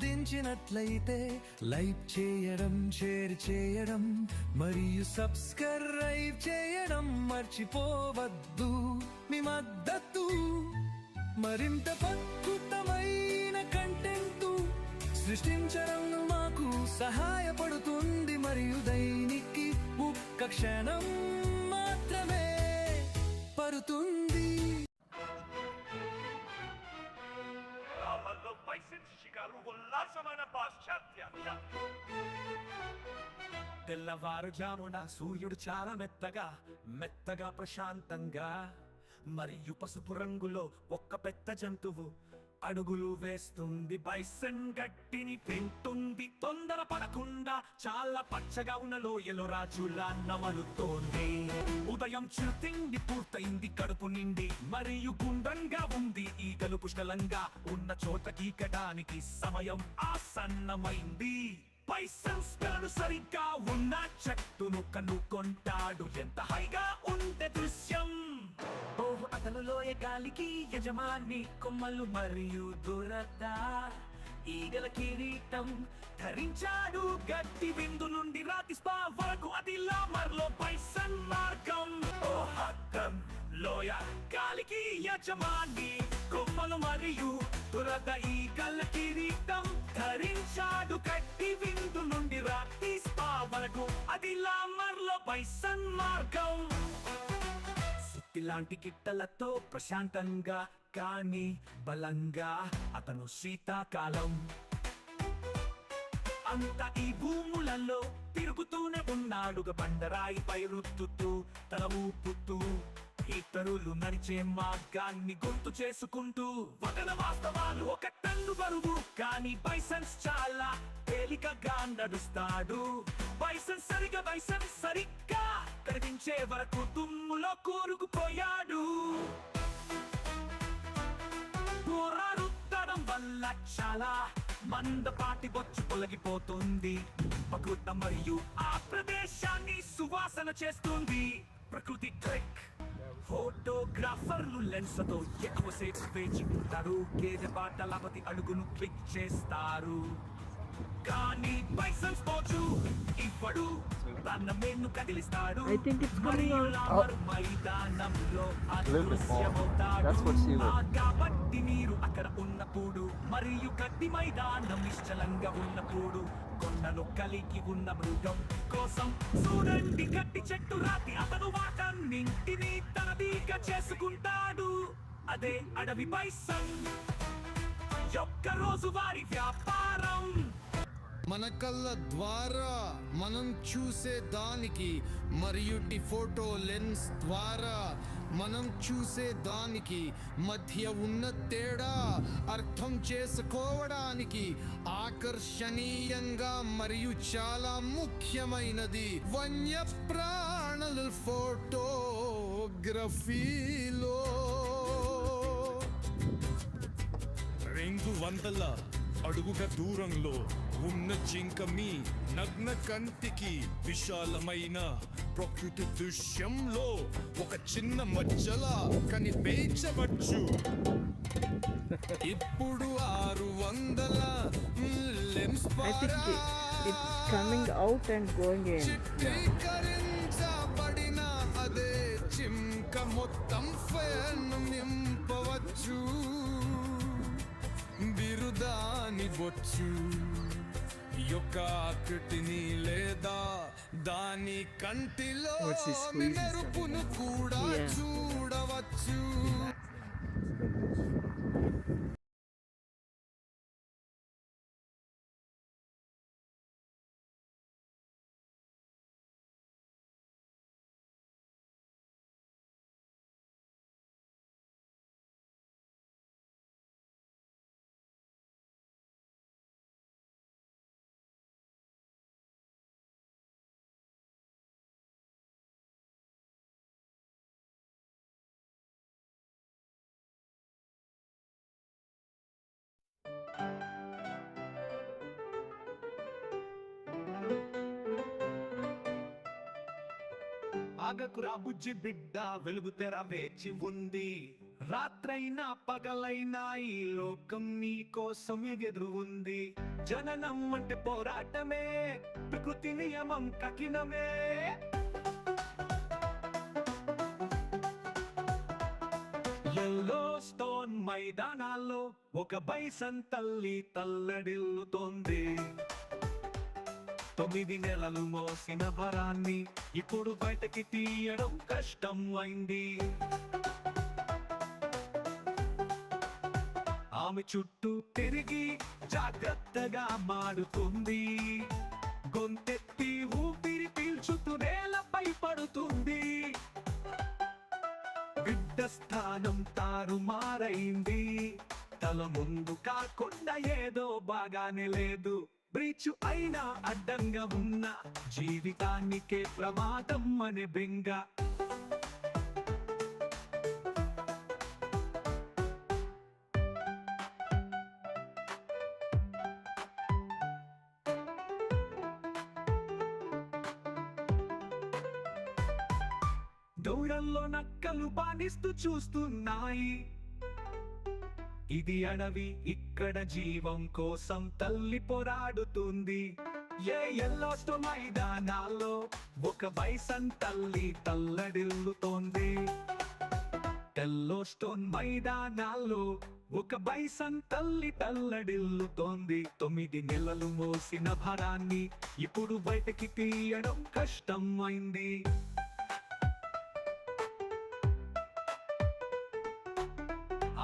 ఆస్వాదించినట్లయితే like చేయడం share చేయడం మరియు సబ్స్క్రైబ్ చేయడం మర్చిపోవద్దు. మీ మద్దతు మరింత అద్భుతమైన కంటెంట్ సృష్టించడం మాకు సహాయపడుతుంది. మరియు దైనికి ఒక్క క్షణం మాత్రమే పడుతుంది గ్రామాల్లో ఉల్లాసమైన పాశ్చాత్య తెల్లవారుజామున సూర్యుడు చాలా మెత్తగా మెత్తగా ప్రశాంతంగా మరియు పసుపు రంగులో ఒక్క పెద్ద జంతువు అడుగులు వేస్తుంది బైసన్ గట్టిని తింటుంది తొందర పడకుండా చాలా పచ్చగా ఉన్న లోయలో రాజులా నమలుతోంది. ఉదయం చిరుతిండి పూర్తయింది కడుపు నిండి మరియు గుండ్రంగా ఉంది. ఈగలు పుష్కలంగా ఉన్న చోట గీకడానికి సమయం ఆసన్నమైంది. పైసన్ స్పెల్లు సరిగ్గా ఉన్న చెట్టును కనుక్కొంటాడు ఎంత హైగా గాలికి యజమాని కొమ్మలు మరియు దురద. ఈగల కిరీటం ధరించాడు గట్టి విందు నుండి రాతి స్పా వరకు అది లామర్లో పైసన్ మార్గం. ఓ హక్కం లోయ గాలికి యజమాని కొమ్మలు మరియు దురద. ఈగల కిరీటం ధరించాడు కట్టి విందు నుండి రాతి స్పా వరకు అది లామర్లో పైసన్ మార్గం. ఇలాంటి కిట్టలతో ప్రశాంతంగా కానీ బలంగా అతను శీతాకాలం. అంత ఈ భూములలో తిరుగుతూనే ఉన్నాడుగా బండరాయి రుత్తుతూ తల ఊపుతూ. ఇతరులు నడిచే మార్గాన్ని గుర్తు చేసుకుంటూ. వదన వాస్తవాలు ఒక టన్ను బరువు కానీ బైసన్స్ చాలా తేలికగా నడుస్తాడు. బైసన్ సరిగా బైసన్ సరిగ్గా కనిపించే వరకు తుమ్ములో కూరుకుపోయాడు. పోరాడుతడం వల్ల చాలా మందపాటి బొచ్చు తొలగిపోతుంది ప్రకృత మరియు ఆ ప్రదేశాన్ని సువాసన చేస్తుంది. ప్రకృతి ట్రెక్. ఫోటోగ్రాఫర్లు లెన్స్తో ఎక్కువసేపు వేచి ఉంటారు. గేదె పాట లేకపోతే అడుగును క్లిక్ చేస్తారు. కానీ బైసన్స్ పోచు ఇవ్వడు తన మెన్ను కదిలిస్తాడు. I think it's coming మరియు out. లామర్ మైదానంలో little bit more. అదృశ్యమవుతాడు That's what she would- ఆ కాబట్టి నీరు అక్కడ ఉన్నప్పుడు మరియు గడ్డి మైదానం నిశ్చలంగా ఉన్నప్పుడు కొండలు కలిగి ఉన్న మృగం కోసం చూడండి గట్టి చెట్టు రాతి. అతను వాటన్నింటినీ తనదీగా చేసుకుంటాడు. అదే అడవి బైసన్ యొక్క రోజువారి వ్యాపారం. మన కళ్ళ ద్వారా మనం చూసే దానికి మరియు ఫోటో లెన్స్ ద్వారా మనం చూసే దానికి మధ్య ఉన్న తేడా అర్థం చేసుకోవడానికి ఆకర్షణీయంగా మరియు చాలా ముఖ్యమైనది వన్య ప్రాణుల ఫోటోగ్రఫీలో. రెండు వందల అడుగుల దూరంలో ఉన్న జింక మీ నగ్న కంటికి విశాలమైన ప్రకృతి దృశ్యంలో ఒక చిన్న మచ్చలా కనిపించవచ్చు ఇప్పుడు ఆరు వందల I think it, it's coming out and going in. చిత్రీకరించబడిన అదే చింక మొత్తం ఫ్యాన్ నింపవచ్చు బిరుదాని బొచ్చు యొక్క ఆకృతిని లేదా దాని కంటిలో మెరుపును కూడా. చూడవచ్చు. ఆగకురా బుజ్జి బిడ్డ వెలుగు తెర వేచి ఉంది. రాత్రైనా పగలైనా ఈ లోకం నీ కోసం ఎదురు ఉంది. జననం అంటే పోరాటమే ప్రకృతి నియమం కఠినమే. ఎల్లో స్టోన్ మైదానాల్లో ఒక బైసన్ తల్లి తల్లడిల్లుతోంది. తొమ్మిది నెలలు మోసిన వరాన్ని ఇప్పుడు బయటకి తీయడం కష్టం అయింది. ఆమె చుట్టూ తిరిగి జాగ్రత్తగా మాడుతుంది గొంతెత్తి ఊపిరి పీల్చుతూ నేలపై పడుతుంది. బిడ్డ స్థానం తారుమారైంది. తల ముందు కాకుండా ఏదో బాగానే లేదు. బ్రీచు అయినా అడ్డంగా ఉన్న జీవితానికే ప్రమాదం అనే బెంగ. దూరంలో నక్కలు పానిస్తూ చూస్తున్నాయి. ఇది అడవి ఇక్కడ జీవం కోసం తల్లి పోరాడుతుంది. ఏ ఎల్లోస్టో మైదానాల్లో ఒక బైసన్ తల్లి తల్లడిల్లుతోంది. ఎల్లోస్టోన్ మైదానాల్లో ఒక బైసన్ తల్లి తల్లడిల్లుతోంది. తొమ్మిది నెలలు మోసిన భారాన్ని ఇప్పుడు బయటకి తీయడం కష్టం అయింది.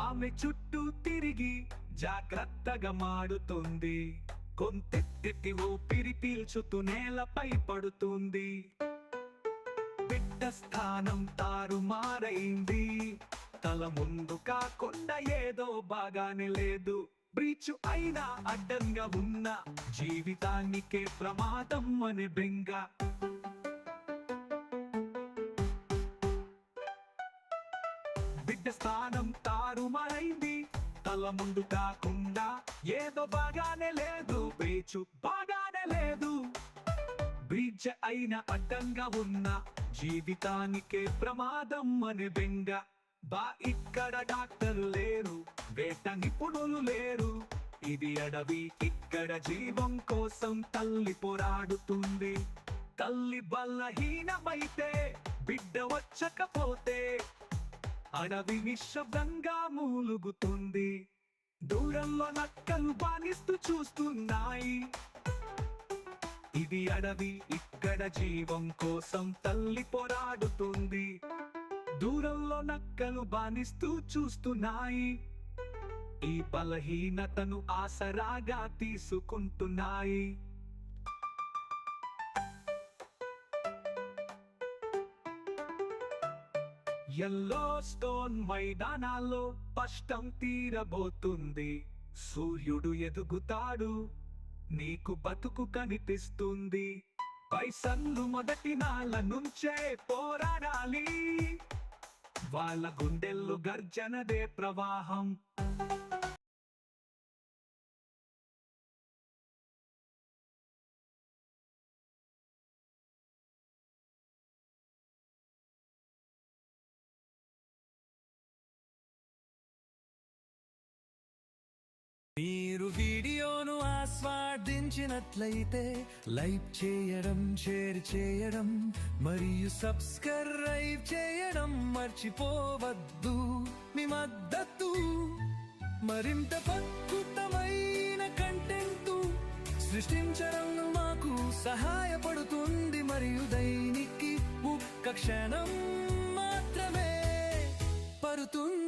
ఆమె చుట్టూ తిరిగి జాగ్రత్తగా మాడుతుంది. కొంతెత్తి ఊపిరి పీల్చుతూ నేలపై పడుతుంది. బిడ్డ స్థానం తారుమారైంది. తల ముందు కాకుండా ఏదో బాగానే లేదు. బ్రీచు అయినా అడ్డంగా ఉన్న. జీవితానికే ప్రమాదం అనే బెంగ. బిడ్డ స్థానం తారుమారైంది ముందు కాకుండా ఏదో బాగానే లేదు. బీచు బాగానే లేదు. బ్రిడ్జ్ అయిన అడ్డంగా ఉన్న జీవితానికే ప్రమాదం అని బెంగ. బా ఇక్కడ డాక్టర్ లేరు వేట నిపుణులు లేరు. ఇది అడవి ఇక్కడ జీవం కోసం తల్లి పోరాడుతుంది. తల్లి బలహీనమైతే బిడ్డ వచ్చకపోతే అడవి నిశ్శబ్దంగా మూలుగుతుంది. దూరంలో నక్కలు బానిస్తూ చూస్తున్నాయి. ఇది అడవి ఇక్కడ జీవం కోసం తల్లి పోరాడుతుంది. దూరంలో నక్కలు బానిస్తూ చూస్తున్నాయి. ఈ బలహీనతను ఆసరాగా తీసుకుంటున్నాయి. ఎల్లో స్టోన్ మైదానాల్లో స్పష్టం తీరబోతుంది. సూర్యుడు ఎదుగుతాడు. నీకు బతుకు కనిపిస్తుంది. పైసన్లు మొదటి నాళ్ళ నుంచే పోరాడాలి. వాళ్ళ గుండెల్లో గర్జనదే ప్రవాహం. మీరు వీడియోను ఆస్వాదించినట్లయితే లైక్ చేయడం షేర్ చేయడం మరియు సబ్స్క్రైబ్ చేయడం మర్చిపోవద్దు. మీ మద్దతు మరింత అద్భుతమైన కంటెంట్ సృష్టించడం మాకు సహాయపడుతుంది. మరియు దైనికి ఒక్క క్షణం మాత్రమే పరుతుంది.